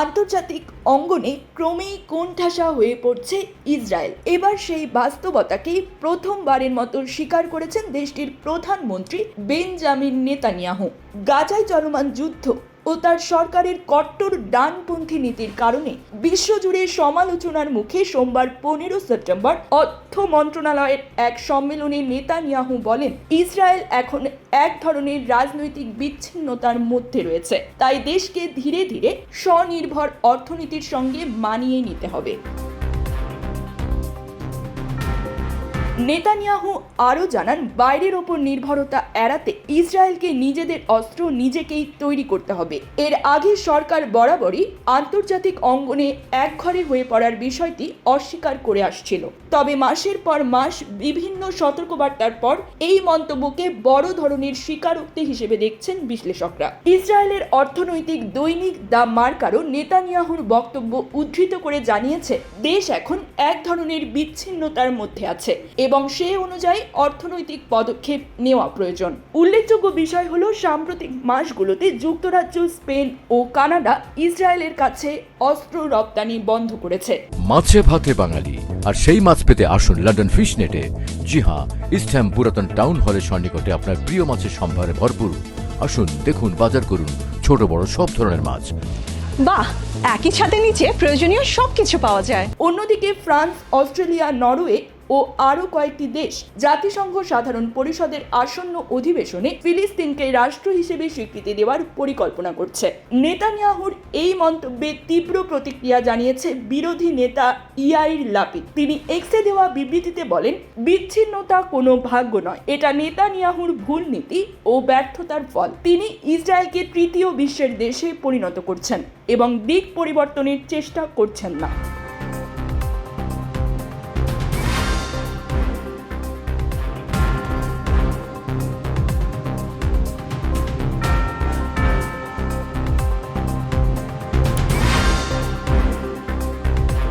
আন্তর্জাতিক অঙ্গনে ক্রমেই কোণঠাসা হয়ে পড়ছে ইসরায়েল। এবার সেই বাস্তবতাকেই প্রথমবারের মতো স্বীকার করেছেন দেশটির প্রধানমন্ত্রী বেঞ্জামিন নেতানিয়াহু। গাজায় চলমান যুদ্ধ ও তার সরকারের কট্টর ডানপন্থী নীতির কারণে বিশ্বজুড়ে সমালোচনার মুখে সোমবার পনেরো সেপ্টেম্বর অর্থ মন্ত্রণালয়ের এক সম্মেলনে নেতানিয়াহু বলেন, ইসরায়েল এখন এক ধরনের রাজনৈতিক বিচ্ছিন্নতার মধ্যে রয়েছে। তাই দেশকে ধীরে ধীরে স্বনির্ভর অর্থনীতির সঙ্গে মানিয়ে নিতে হবে। নেতানিয়াহু আরও জানান, বাইরের ওপর নির্ভরতা এড়াতে ইসরায়েলকে নিজেদের অস্ত্র নিজেকেই তৈরি করতে হবে। এর আগে সরকার বরাবরই আন্তর্জাতিক অঙ্গনে একঘরে হয়ে পড়ার বিষয়টি অস্বীকার করে আসছিল। তবে মাসের পর মাস বিভিন্ন সতর্কবার্তার পর এই মন্তব্যকে বড় ধরনের স্বীকারোক্তি হিসেবে দেখছেন বিশ্লেষকরা। ইসরায়েলের অর্থনৈতিক দৈনিক দ্য মার্কারও নেতানিয়াহুর বক্তব্য উদ্ধৃত করে জানিয়েছে, দেশ এখন এক ধরনের বিচ্ছিন্নতার মধ্যে আছে। এবং সে অনুযায়ী অর্থনৈতিক পদক্ষেপ নেওয়া প্রয়োজন। উল্লেখযোগ্য বিষয় হলো সাম্প্রতিক মাসগুলোতে যুক্তরাজ্য স্পেন ও কানাডা ইসরায়েলের কাছে অস্ত্র রপ্তানি বন্ধ করেছে। মাছে ভাতে বাঙালি আর সেই মাছ পেতে আসুন লন্ডন ফিশ নেটে জি হ্যাঁ ইস্টহ্যাম পুরাতন টাউন হলের সন্নিকটে আপনার প্রিয় মাছের সম্ভারে ভরপুর। আসুন দেখুন বাজার করুন ছোট বড় সব ধরনের মাছ। বাহ একই ছাদের নিচে প্রয়োজনীয় সবকিছু পাওয়া যায়। অন্যদিকে ফ্রান্স অস্ট্রেলিয়া নরওয়ে ও আরও কয়েকটি দেশ জাতিসংঘ সাধারণ পরিষদের আসন্ন অধিবেশনে ফিলিস্তিনকে রাষ্ট্র হিসেবে স্বীকৃতি দেওয়ার পরিকল্পনা করছে। নেতানিয়াহুর এই মন্তব্যে তীব্র প্রতিক্রিয়া জানিয়েছে বিরোধী নেতা ইয়াইর লাপিদ। তিনি এক্সে দেওয়া বিবৃতিতে বলেন, বিচ্ছিন্নতা কোনো ভাগ্য নয়। এটা নেতানিয়াহুর ভুল নীতি ও ব্যর্থতার ফল। তিনি ইসরায়েলকে তৃতীয় বিশ্বের দেশে পরিণত করছেন এবং দিক পরিবর্তনের চেষ্টা করছেন না।